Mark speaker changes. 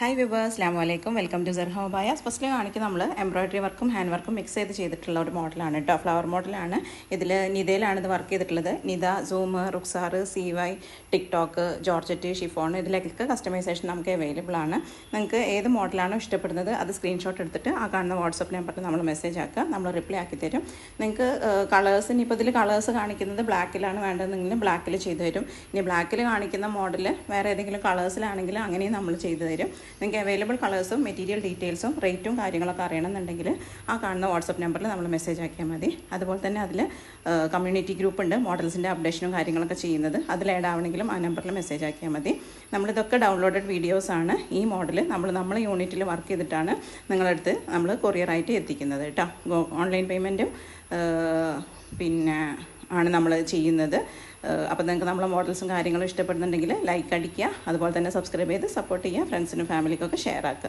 Speaker 1: Hi viewers അസ്ലാം വലൈക്കും welcome to സെർഹോ ബയാസ് ഫസ്റ്റിൽ കാണിക്കുന്ന നമ്മൾ എംബ്രോയ്ഡറി വർക്കും ഹാൻഡ് വർക്കും മിക്സ് ചെയ്ത് ചെയ്തിട്ടുള്ള ഒരു മോഡലാണ് കേട്ടോ ഫ്ലവർ മോഡലാണ് ഇതിൽ നിതയിലാണ് ഇത് വർക്ക് ചെയ്തിട്ടുള്ളത്. Nita zoom Ruksar C Y TikTok georgette chiffon ഇതിലേക്കൊക്കെ customisation നമുക്ക് അവൈലബിൾ ആണ്. നിങ്ങൾക്ക് ഏത് മോഡലാണോ ഇഷ്ടപ്പെടുന്നത് അത് സ്ക്രീൻഷോട്ട് എടുത്തിട്ട് ആ കാണുന്ന വാട്സപ്പ് നമ്പറിൽ നമ്മൾ മെസ്സേജ് ആക്കുക. നമ്മൾ റിപ്ലൈ ആക്കി തരും. നിങ്ങൾക്ക് കളേഴ്സ് ഇനി ഇപ്പോൾ ഇതിൽ കളേഴ്സ് കാണിക്കുന്നത് ബ്ലാക്കിലാണ് വേണ്ടതെങ്കിൽ ബ്ലാക്കിൽ ചെയ്തു തരും. ഇനി ബ്ലാക്കിൽ കാണിക്കുന്ന മോഡൽ വേറെ ഏതെങ്കിലും കളേഴ്സിലാണെങ്കിൽ അങ്ങനെയും നമ്മൾ ചെയ്തു തരും. നിങ്ങൾക്ക് അവൈലബിൾ കളേഴ്സും മെറ്റീരിയൽ ഡീറ്റെയിൽസും റേറ്റും കാര്യങ്ങളൊക്കെ അറിയണമെന്നുണ്ടെങ്കിൽ ആ കാണുന്ന വാട്സപ്പ് നമ്പറിൽ നമ്മൾ മെസ്സേജ് ആക്കിയാൽ മതി. അതുപോലെ തന്നെ അതിൽ കമ്മ്യൂണിറ്റി ഗ്രൂപ്പ് ഉണ്ട്. മോഡൽസിന്റെ അപ്ഡേഷനും കാര്യങ്ങളൊക്കെ ചെയ്യുന്നത്. അതിൽ ആഡ് ആവണമെങ്കിലും ആ നമ്പറിൽ മെസ്സേജ് ആക്കിയാൽ മതി. നമ്മളിതൊക്കെ ഡൗൺലോഡഡ് വീഡിയോസാണ് ഈ മോഡൽ നമ്മൾ നമ്മളെ യൂണിറ്റിൽ വർക്ക് ചെയ്തിട്ടാണ് നിങ്ങളടുത്ത് നമ്മൾ കൊറിയറായിട്ട് എത്തിക്കുന്നത് കേട്ടോ. ഓൺലൈൻ പേയ്മെന്റും പിന്നെ ആണ് നമ്മൾ ചെയ്യുന്നത്. അപ്പോൾ നിങ്ങൾക്ക് നമ്മളെ മോഡൽസും കാര്യങ്ങളും ഇഷ്ടപ്പെടുന്നുണ്ടെങ്കിൽ ലൈക്ക് അടിക്കുക അതുപോലെ തന്നെ സബ്സ്ക്രൈബ് ചെയ്ത് സപ്പോർട്ട് ചെയ്യുക ഫ്രണ്ട്സിനും ഫാമിലിക്കൊക്കെ ഷെയർ ആക്കുക.